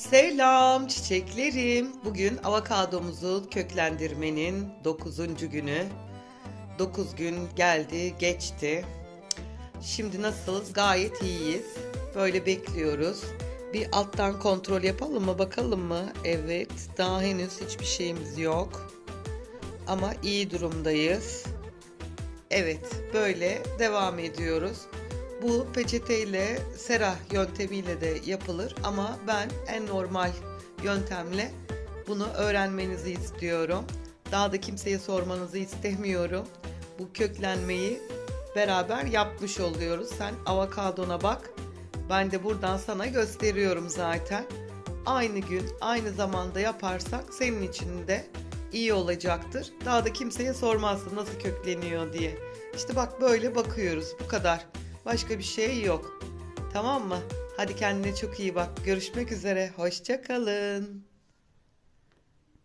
Selam çiçeklerim. Bugün avokadomuzu köklendirmenin 9. günü. 9 gün geldi, geçti. Şimdi nasılız? Gayet iyiyiz. Böyle bekliyoruz. Bir alttan kontrol yapalım mı? Bakalım mı? Evet, daha henüz hiçbir şeyimiz yok. Ama iyi durumdayız. Evet, böyle devam ediyoruz. Bu peçeteyle sera yöntemiyle de yapılır ama ben en normal yöntemle bunu öğrenmenizi istiyorum. Daha da kimseye sormanızı istemiyorum. Bu köklenmeyi beraber yapmış oluyoruz. Sen avokadona bak. Ben de buradan sana gösteriyorum zaten. Aynı gün, aynı zamanda yaparsak senin için de iyi olacaktır. Daha da kimseye sormazsın nasıl kökleniyor diye. İşte bak böyle bakıyoruz. Bu kadar. Başka bir şey yok. Tamam mı? Hadi kendine çok iyi bak. Görüşmek üzere. Hoşça kalın.